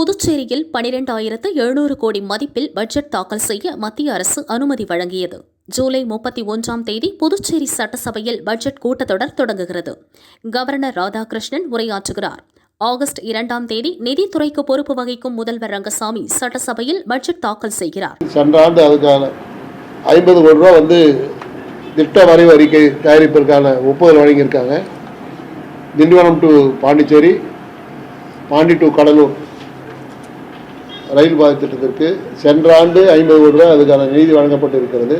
புதுச்சேரியில் பனிரெண்டாயிரத்து எழுநூறு கோடி மதிப்பில் பட்ஜெட் தாக்கல் செய்ய மத்திய அரசு அனுமதி வழங்கியது. ஜூலை முப்பத்தி ஒன்றாம் தேதி புதுச்சேரி சட்டசபையில் பட்ஜெட் கூட்டத்தொடர் தொடங்குகிறது. கவர்னர் ராதாகிருஷ்ணன் உரையாற்றுகிறார். ஆகஸ்ட் இரண்டாம் தேதி நிதித்துறைக்கு பொறுப்பு வகிக்கும் முதல்வர் ரங்கசாமி சட்டசபையில் பட்ஜெட் தாக்கல் செய்கிறார். சென்ற ஆண்டு அதுக்கான ஐம்பது கோடி ரூபா வந்து திட்ட வரைவு அறிக்கை தயாரிப்பதற்கான ஒப்புதல் வழங்கியிருக்காங்க. Tindivanam to Pondicherry Pondy to Cuddalore rail பாதை திட்டத்திற்கு சென்ற ஆண்டு ஐம்பது கோடி ரூபாய் அதுக்கான நிதி வழங்கப்பட்டு இருக்கிறது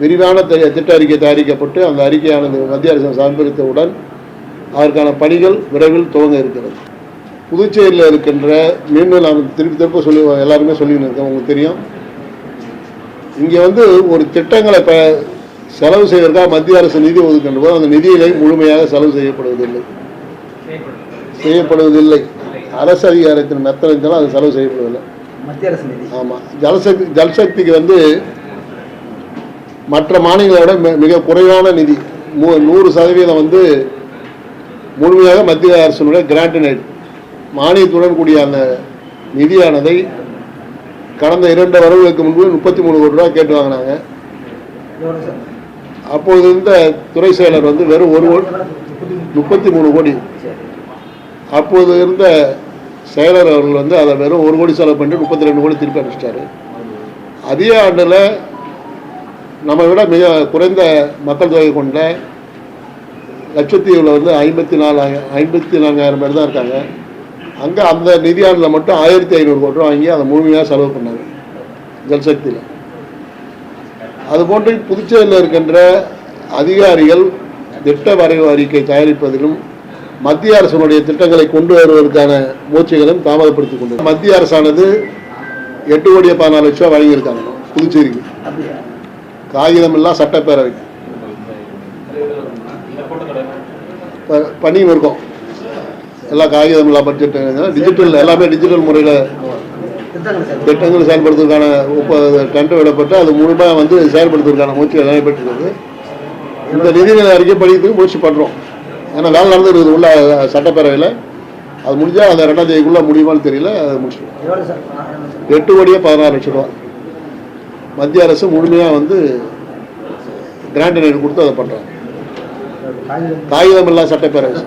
விரிவான திட்ட அறிக்கை தயாரிக்கப்பட்டு அந்த அறிக்கையானது மத்திய அரசு சமர்ப்பித்தவுடன் அதற்கான பணிகள் விரைவில் துவங்க இருக்கிறது. புதுச்சேரியில் இருக்கின்ற மீண்டும் நான் திருப்பி திருப்ப சொல்லி எல்லாருமே சொல்லின்னு இருக்கேன் உங்களுக்கு தெரியும். இங்கே வந்து ஒரு திட்டங்களை இப்போ செலவு செய்வதற்காக மத்திய அரசு நிதி ஒதுக்கின்ற போது அந்த நிதியிலே முழுமையாக செலவு செய்யப்படுவதில்லை. செய்யப்படுவதில்லை. அரசு அதிகாரத்தின் மெத்தனைத்தாலும் அது செலவு செய்யப்படுவதில்லை மத்திய அரசு நிதி. ஆமாம் ஜலசக்தி ஜல்சக்திக்கு வந்து மற்ற மாநிலங்களை விட மி- மிக குறைவான நிதி. மூ நூறு சதவீதம் வந்து முழுமையாக மத்திய அரசினுடைய கிராண்டினேட் மானியத்துடன் கூடிய அந்த நிதியானதை கடந்த இரண்டு வரவுகளுக்கு முன்பு முப்பத்தி மூணு கோடி ரூபா கேட்டு வாங்கினாங்க. எவ்வளோ சார்? அப்பொழுது இருந்த துறை செயலர் வந்து வெறும் ஒரு கோடி. முப்பத்தி மூணு கோடி. சரி. அப்போது இருந்த செயலர் அவர்கள் வந்து அதை வெறும் ஒரு கோடி செலவு பண்ணிட்டு முப்பத்தி ரெண்டு கோடி திருப்பி அனுப்பிச்சிட்டாரு. அதே ஆண்டில் நம்ம விட மிக குறைந்த மக்கள் தொகை கொண்ட லட்சத்தீவில் வந்து ஐம்பத்தி நாலு ஐம்பத்தி நான்காயிரம் பேர் தான் இருக்காங்க. அங்கே அந்த நிதியாண்டில் மட்டும் ஆயிரத்தி ஐநூறு கோடி ரூபா வாங்கி அதை முழுமையாக செலவு பண்ணாங்க ஜல்சக்தியில். அதுபோன்று புதுச்சேரியில் இருக்கின்ற அதிகாரிகள் திட்ட வரைவு அறிக்கை தயாரிப்பதிலும் மத்திய அரசினுடைய திட்டங்களை கொண்டு வருவதற்கான முயற்சிகளும் தாமதப்படுத்திக் கொண்டு மத்திய அரசானது எட்டு கோடியே பதினாலு லட்சம் ரூபா வழங்கியிருக்காங்க புதுச்சேரிக்கு. காகிதம் எல்லாம் சட்டப்பேரவை ப- பண்ணியும் இருக்கோம் எல்லா காகிதம் எல்லாம் பட்ஜெட் டிஜிட்டல் எல்லாமே டிஜிட்டல் முறையில் திட்டங்கள் செயல்படுத்துவதற்கான ஒப்ப டெண்டர் விடப்பட்டு அது முழுமையாக வந்து செயல்படுத்துவதற்கான முயற்சி நடைபெற்றிருக்கிறது இந்த நிதிநிலை அறிக்கை படிக்கிறதுக்கு முயற்சி பண்ணுறோம் ஏன்னா வேலை நடந்துருக்குது உள்ள சட்டப்பேரவையில். அது முடிஞ்சால் அந்த ரெண்டாம் தேதிக்குள்ளே முடியுமான்னு தெரியல அதை சார். எட்டு கோடியே பதினாறு லட்சம் ரூபா மத்திய அரசு முழுமையாக வந்து கிராண்ட் கொடுத்து அதை பண்ணுறாங்க காகிதம். எல்லாம் சட்டப்பேரவை.